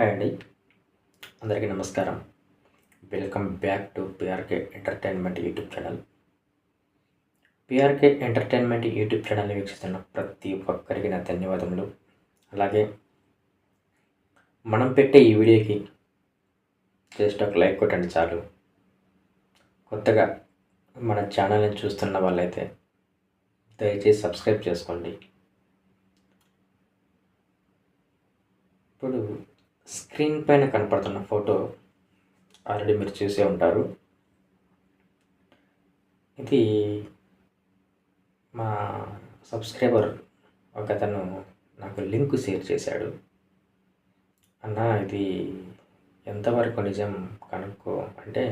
Hi అండి. అందరికీ నమస్కారం. Welcome back to PRK entertainment YouTube channel PRK entertainment YouTube ఛానల్ని వీక్షిస్తున్న ప్రతి ఒక్కరికి నా ధన్యవాదములు. అలాగే మనం పెట్టే ఈ వీడియోకి జస్ట్ ఒక లైక్ కొట్టండి చాలు. కొత్తగా మన ఛానల్ని చూస్తున్న వాళ్ళైతే దయచేసి సబ్స్క్రైబ్ చేసుకోండి. ఇప్పుడు స్క్రీన్ పైన కనపడుతున్న ఫోటో ఆల్రెడీ మీరు చూసే ఉంటారు. ఇది మా సబ్స్క్రైబర్ ఒకతను నాకు లింక్ షేర్ చేశాడు. అన్న ఇది ఎంతవరకు నిజం కనుక్కో అంటే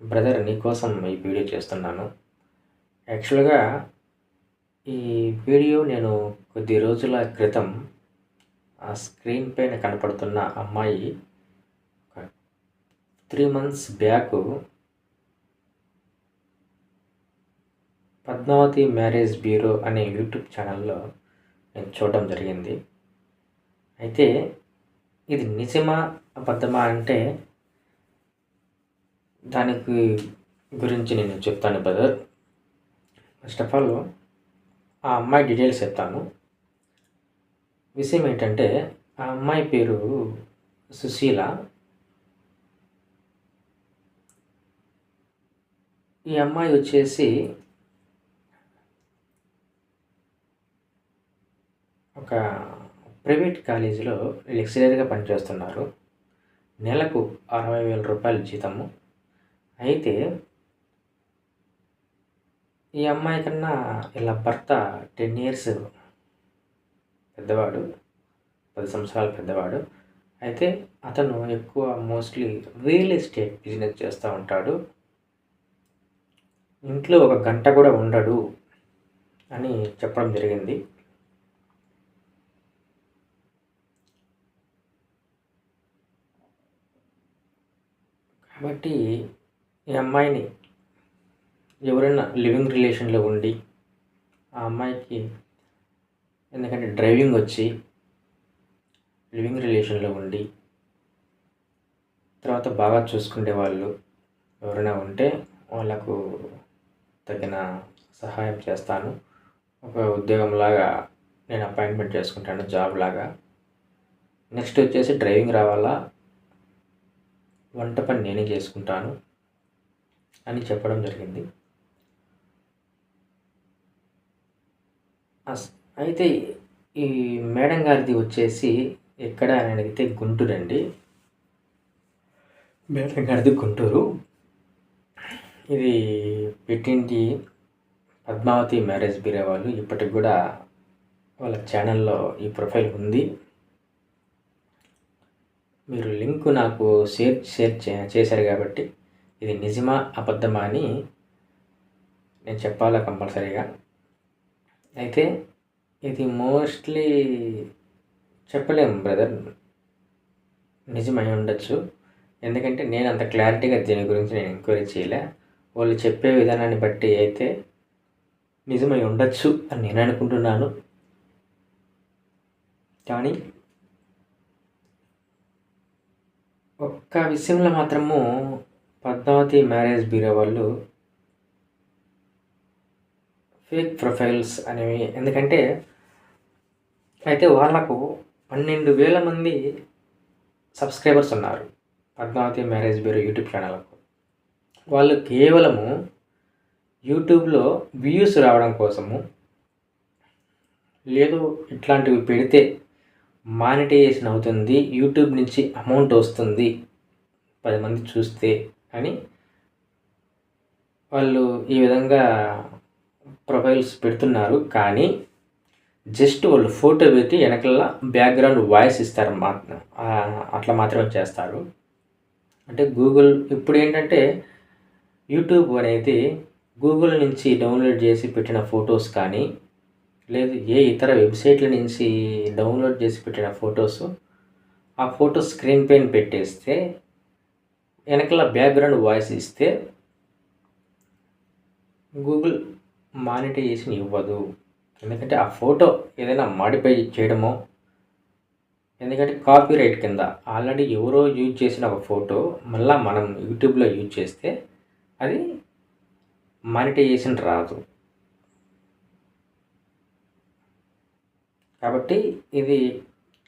బ్రదర్ నీకోసం ఈ వీడియో చేస్తున్నాను. యాక్చువల్గా ఈ వీడియో నేను కొద్ది రోజుల క్రితం ఆ స్క్రీన్ పైన కనపడుతున్న అమ్మాయి three months back Padmavati marriage bureau అనే యూట్యూబ్ ఛానల్లో నేను చూడడం జరిగింది. అయితే ఇది నిజమా అబద్ధమా అంటే దానికి గురించి నేను చెప్తాను బ్రదర్. ఫస్ట్ ఆఫ్ ఆల్ ఆ అమ్మాయి డీటెయిల్స్ చెప్తాను. విషయం ఏంటంటే ఆ అమ్మాయి పేరు సుశీల. ఈ అమ్మాయి వచ్చేసి ఒక ప్రైవేట్ కాలేజీలో లెక్చరర్గా పనిచేస్తున్నారు. నెలకు అరవై వేల రూపాయల జీతము. అయితే ఈ అమ్మాయి కన్నా ఇలా భర్త టెన్ ఇయర్స్ పెద్దవాడు పది సంవత్సరాల పెద్దవాడు. అయితే అతను ఎక్కువ మోస్ట్లీ రియల్ ఎస్టేట్ బిజినెస్ చేస్తూ ఉంటాడు. ఇంట్లో ఒక గంట కూడా ఉండడు అని చెప్పడం జరిగింది. కాబట్టి ఈ అమ్మాయిని ఎవరైనా లివింగ్ రిలేషన్లో ఉండి ఆ అమ్మాయికి ఎందుకంటే డ్రైవింగ్ వచ్చి లివింగ్ రిలేషన్లో ఉండి తర్వాత బాగా చూసుకునే వాళ్ళు ఎవరైనా ఉంటే వాళ్ళకు తగిన సహాయం చేస్తాను. ఒక ఉద్యోగంలాగా నేను అపాయింట్మెంట్ చేసుకుంటాను జాబ్ లాగా. నెక్స్ట్ వచ్చేసి డ్రైవింగ్ రావాలా? వంట పని నేనే చేసుకుంటాను అని చెప్పడం జరిగింది. అయితే ఈ మేడం గారిది వచ్చేసి ఎక్కడ అని అడిగితే గుంటూరు అండి. మేడం గారిది గుంటూరు. ఇది పెట్టింది పద్మావతి మ్యారేజ్ బ్యూరో వాళ్ళు. ఇప్పటికి కూడా వాళ్ళ ఛానల్లో ఈ ప్రొఫైల్ ఉంది. మీరు లింక్ నాకు షేర్ షేర్ చేశారు కాబట్టి ఇది నిజమా అబద్ధమా అని నేను చెప్పాలా కంపల్సరీగా. అయితే ఇది మోస్ట్లీ చెప్పలేము బ్రదర్. నిజమై ఉండొచ్చు. ఎందుకంటే నేను అంత క్లారిటీగా దీని గురించి నేను ఎంక్వైరీ చేయలే. వాళ్ళు చెప్పే విధానాన్ని బట్టి అయితే నిజమై ఉండొచ్చు అని నేను అనుకుంటున్నాను. కానీ ఒక్క విషయంలో మాత్రము పద్మావతి మ్యారేజ్ బ్యూరో వాళ్ళు ఫేక్ ప్రొఫైల్స్ అనేవి ఎందుకంటే అయితే వాళ్ళకు పన్నెండు వేల మంది సబ్స్క్రైబర్స్ ఉన్నారు పద్మావతి మ్యారేజ్ బ్యూరో యూట్యూబ్ ఛానల్కు. వాళ్ళు కేవలము యూట్యూబ్లో వ్యూస్ రావడం కోసము లేదు ఇట్లాంటివి పెడితే మానిటైజేషన్ అవుతుంది యూట్యూబ్ నుంచి అమౌంట్ వస్తుంది పది మంది చూస్తే అని వాళ్ళు ఈ విధంగా ప్రొఫైల్స్ పెడుతున్నారు. కానీ జస్ట్ వాళ్ళు ఫోటో పెట్టి వెనకల్లా బ్యాక్గ్రౌండ్ వాయిస్ ఇస్తారు మా అట్లా మాత్రమే చేస్తారు. అంటే గూగుల్ ఇప్పుడు ఏంటంటే యూట్యూబ్ అనేది గూగుల్ నుంచి డౌన్లోడ్ చేసి పెట్టిన ఫొటోస్ కానీ లేదు ఏ ఇతర వెబ్సైట్ల నుంచి డౌన్లోడ్ చేసి పెట్టిన ఫొటోస్ ఆ ఫోటో స్క్రీన్ పైన పెట్టేస్తే వెనకల బ్యాక్గ్రౌండ్ వాయిస్ ఇస్తే గూగుల్ మానిటైజేషన్ ఇవ్వదు. ఎందుకంటే ఆ ఫోటో ఏదైనా మాడిఫై చేయడమో ఎందుకంటే కాపీ రైట్ కింద ఆల్రెడీ ఎవరో యూజ్ చేసిన ఒక ఫోటో మళ్ళీ మనం యూట్యూబ్లో యూజ్ చేస్తే అది మానిటైజేషన్ రాదు. కాబట్టి ఇది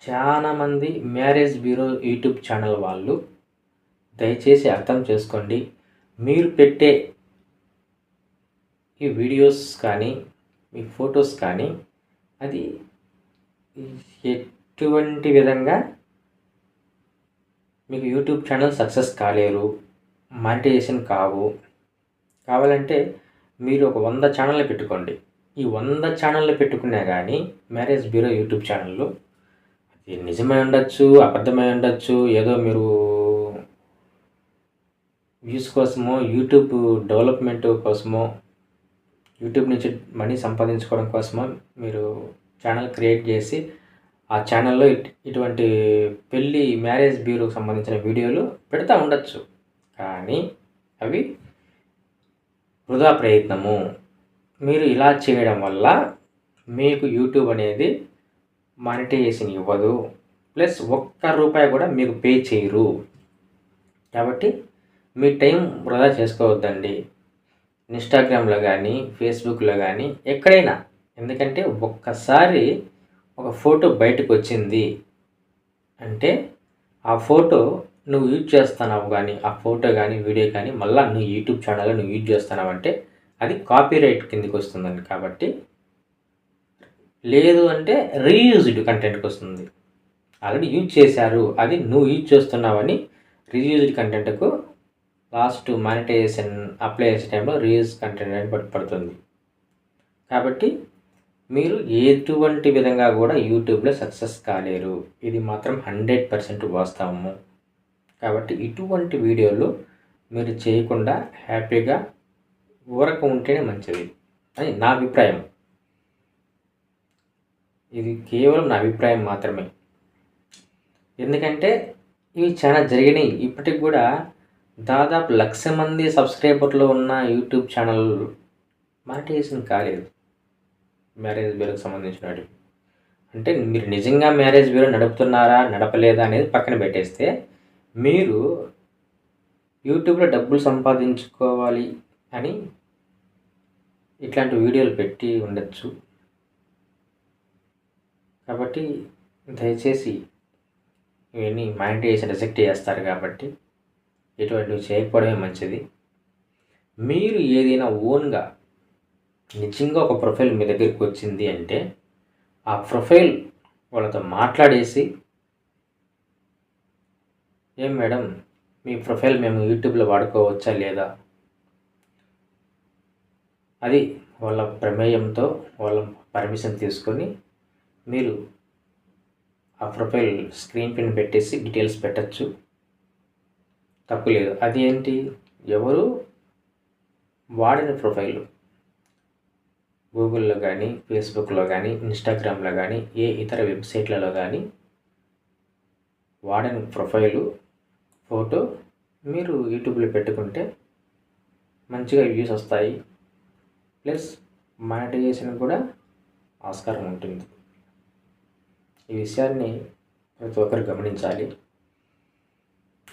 చాలామంది మ్యారేజ్ బ్యూరో యూట్యూబ్ ఛానల్ వాళ్ళు దయచేసి అర్థం చేసుకోండి. మీరు పెట్టే ఈ వీడియోస్ కానీ మీ ఫొటోస్ కానీ అది ఎటువంటి విధంగా మీకు యూట్యూబ్ ఛానల్ సక్సెస్ కాలేరు మానిటైజేషన్ కావు కావాలంటే మీరు ఒక వంద ఛానళ్ళు పెట్టుకోండి. ఈ వంద ఛానళ్ళు పెట్టుకున్నా కానీ మ్యారేజ్ బ్యూరో యూట్యూబ్ ఛానల్లో అది నిజమై ఉండొచ్చు అబద్ధమై ఉండొచ్చు ఏదో మీరు వ్యూస్ కోసమో యూట్యూబ్ డెవలప్మెంట్ కోసమో యూట్యూబ్ నుంచి మనీ సంపాదించుకోవడం కోసమో మీరు ఛానల్ క్రియేట్ చేసి ఆ ఛానల్లో ఇటువంటి పెళ్ళి మ్యారేజ్ బ్యూరోకి సంబంధించిన వీడియోలు పెడతా ఉండొచ్చు. కానీ అవి వృధా ప్రయత్నము. మీరు ఇలా చేయడం వల్ల మీకు యూట్యూబ్ అనేది మానిటైజేషన్ ఇవ్వదు. ప్లస్ ఒక్క రూపాయి కూడా మీకు పే చేయరు. కాబట్టి మీ టైం వృధా చేసుకోవద్దండి. ఇన్స్టాగ్రామ్లో కానీ ఫేస్బుక్లో కానీ ఎక్కడైనా. ఎందుకంటే ఒక్కసారి ఒక ఫోటో బయటకు వచ్చింది అంటే ఆ ఫోటో నువ్వు యూజ్ చేస్తున్నావు కానీ ఆ ఫోటో కానీ వీడియో కానీ మళ్ళీ నువ్వు యూట్యూబ్ ఛానల్లో నువ్వు యూజ్ చేస్తున్నావు అంటే అది కాపీరైట్ కిందకి వస్తుందండి కాబట్టి లేదు అంటే రీయూజ్డ్ కంటెంట్కి వస్తుంది. ఆల్రెడీ యూజ్ చేశారు అది నువ్వు యూజ్ చేస్తున్నావని రీయూజ్డ్ కంటెంట్కు లాస్ట్ మానిటైజేషన్ అప్లై చేసే టైంలో రీయూజ్ కంటెంట్ అని పడుతుంది. కాబట్టి మీరు ఎటువంటి విధంగా కూడా యూట్యూబ్లో సక్సెస్ కాలేరు. ఇది మాత్రం హండ్రెడ్ పర్సెంట్ వాస్తవము. కాబట్టి ఇటువంటి వీడియోలు మీరు చేయకుండా హ్యాపీగా ఊరక ఉంటేనే మంచిది అని నా అభిప్రాయం. ఇది కేవలం నా అభిప్రాయం మాత్రమే. ఎందుకంటే ఇవి చాలా జరిగినాయి. ఇప్పటికి కూడా దాదాపు లక్ష మంది సబ్స్క్రైబర్లు ఉన్న యూట్యూబ్ ఛానల్ మానిటైజేషన్ కాలేదు. మ్యారేజ్ బ్యూరోకి సంబంధించినవి అంటే మీరు నిజంగా మ్యారేజ్ బ్యూరో నడుపుతున్నారా నడపలేదా అనేది పక్కన పెట్టేస్తే మీరు యూట్యూబ్లో డబ్బులు సంపాదించుకోవాలి అని ఇట్లాంటి వీడియోలు పెట్టి ఉండొచ్చు. కాబట్టి దయచేసి ఇవన్నీ మానిటైజేషన్ రిజెక్ట్ చేస్తారు కాబట్టి ఇటువంటివి చేయకపోవడమే మంచిది. మీరు ఏదైనా ఓన్గా నిజంగా ఒక ప్రొఫైల్ మీ దగ్గరికి వచ్చింది అంటే ఆ ప్రొఫైల్ వాళ్ళతో మాట్లాడేసి ఏం మేడం మీ ప్రొఫైల్ మేము యూట్యూబ్లో వాడుకోవచ్చా లేదా? అది వాళ్ళ ప్రమేయంతో వాళ్ళ పర్మిషన్ తీసుకొని మీరు ఆ ప్రొఫైల్ స్క్రీన్ పిన్ పెట్టేసి డీటెయిల్స్ పెట్టచ్చు. తప్పు లేదు అది ఏంటి? ఎవరు వాడిన ప్రొఫైల్? గూగుల్లో కానీ ఫేస్బుక్లో కానీ ఇన్స్టాగ్రామ్లో కానీ ఏ ఇతర వెబ్సైట్లలో కానీ వాడిన ప్రొఫైలు ఫోటో మీరు యూట్యూబ్లో పెట్టుకుంటే మంచిగా వ్యూస్ వస్తాయి. ప్లస్ మానిటైజేషన్ కూడా ఆస్కారం ఉంటుంది. ఈ విషయాన్ని ప్రతి ఒక్కరు గమనించాలి.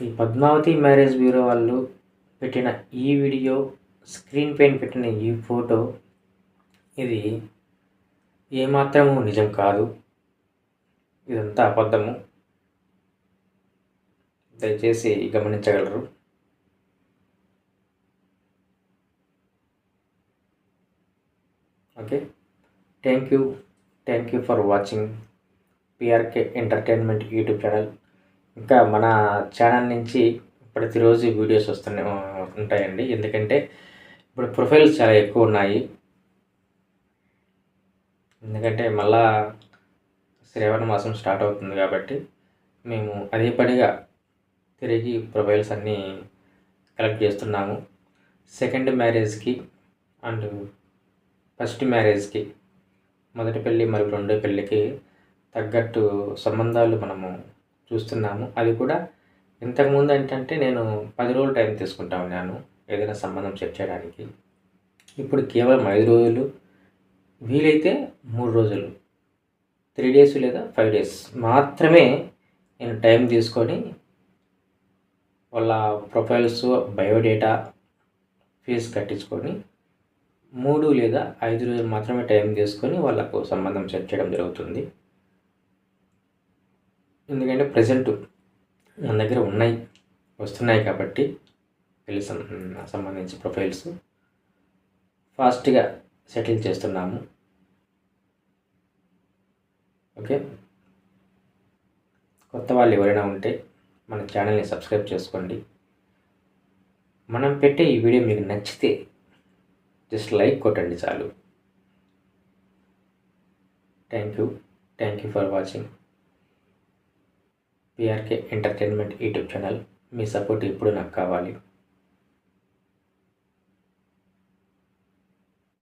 ఈ పద్మావతి మ్యారేజ్ బ్యూరో వాళ్ళు పెట్టిన ఈ వీడియో స్క్రీన్ పైన పెట్టిన ఈ ఫోటో ఇది ఏమాత్రము నిజం కాదు. ఇదంతా అబద్ధము. దయచేసి గమనించగలరు. Okay. Thank you. Thank you for watching. PRK entertainment YouTube channel. ఇంకా మన ఛానల్ నుంచి ప్రతిరోజు వీడియోస్ వస్తున్నాయి ఉంటాయండి. ఎందుకంటే ఇప్పుడు ప్రొఫైల్స్ చాలా ఎక్కువ ఉన్నాయి. ఎందుకంటే మళ్ళా శ్రావణ మాసం స్టార్ట్ అవుతుంది కాబట్టి మేము అదే పనిగా తిరిగి ప్రొఫైల్స్ అన్నీ కలెక్ట్ చేస్తున్నాము. సెకండ్ మ్యారేజ్కి అండ్ ఫస్ట్ మ్యారేజ్కి మొదటి పెళ్ళి మరియు రెండో పెళ్ళికి తగ్గట్టు సంబంధాలు మనము చూస్తున్నాము. అది కూడా ఇంతకుముందు ఏంటంటే నేను పది రోజులు టైం తీసుకుంటా ఉన్నాను ఏదైనా సంబంధం సెట్ చేయడానికి. ఇప్పుడు కేవలం ఐదు రోజులు వీలైతే మూడు రోజులు త్రీ డేస్ లేదా ఫైవ్ డేస్ మాత్రమే నేను టైం తీసుకొని వాళ్ళ ప్రొఫైల్స్ బయోడేటా ఫీజు కట్టించుకొని మూడు లేదా ఐదు రోజులు మాత్రమే టైం తీసుకొని వాళ్ళకు సంబంధం సెట్ చేయడం జరుగుతుంది. ఎందుకంటే ప్రజెంట్ మన దగ్గర ఉన్నాయి వస్తున్నాయి కాబట్టి తెలుసు సంబంధించి ప్రొఫైల్స్. ఫాస్ట్గా సెటిల్ చేస్తున్నాము. ఓకే? కొత్త వాళ్ళు ఎవరైనా ఉంటే మన ఛానల్ని సబ్స్క్రైబ్ చేసుకోండి. మనం పెట్టే ఈ వీడియో మీకు నచ్చితే జస్ట్ లైక్ కొట్టండి చాలు. Thank you. Thank you for watching. PRK entertainment YouTube channel. Me support ఇప్పుడు నాకు కావాలి?